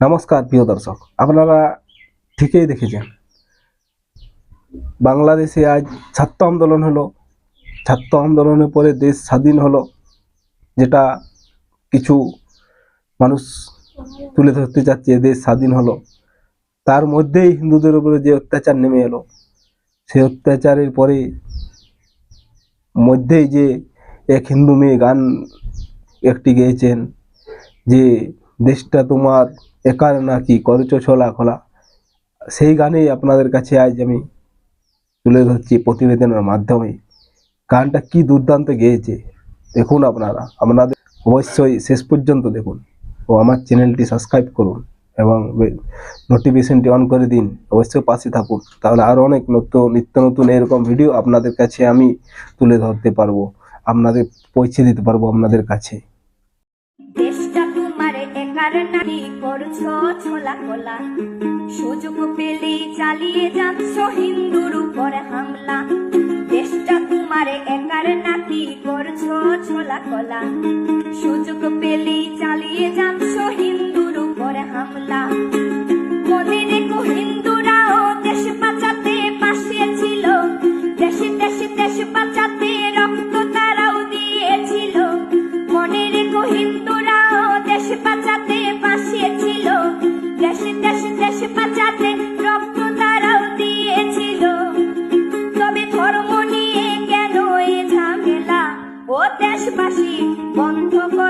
নমস্কার, প্রিয় দর্শক। আপনারা ঠিকই দেখেছেন। বাংলাদেশে আজ ছাত্র আন্দোলন হলো। ছাত্র আন্দোলনের পরে দেশ স্বাধীন হলো, যেটা কিছু মানুষ তুলে ধরতে চাচ্ছে, দেশ স্বাধীন হলো। তার মধ্যেই হিন্দুদের উপরে যে অত্যাচার নেমে এলো, সেই অত্যাচারের পরে মধ্যেই যে এক হিন্দু মেয়ে গান একটি গেয়েছেন, যে দেশটা তোমার একার নাকি? করছ ছোলা খোলা। সেই গানেই আপনাদের কাছে আজ আমি তুলে ধরছি প্রতিবেদনের মাধ্যমে। গানটা কি দুর্দান্ত গেয়েছে, দেখুন আপনারা। আপনাদের অবশ্যই শেষ পর্যন্ত দেখুন ও আমার চ্যানেলটি সাবস্ক্রাইব করুন এবং নোটিফিকেশনটি অন করে দিন। অবশ্যই পাশে থাকুন। তাহলে আরও অনেক নতুন, নিত্য নতুন এরকম ভিডিও আপনাদের কাছে আমি তুলে ধরতে পারব, আপনাদের পৌঁছে দিতে পারব আপনাদের কাছে। একার নাকি করছ ছোলা কলা সুযোগ পেলে চালিয়ে যাচ্ছ হিন্দুর উপর হামলা। দেশটা তোমার একার নাকি করছ ছোলা কোলা রক্ত তারাও দিয়েছিল। তবে ধর্ম নিয়ে কেন এ ঝামেলা? ও দেশবাসী বন্ধ করো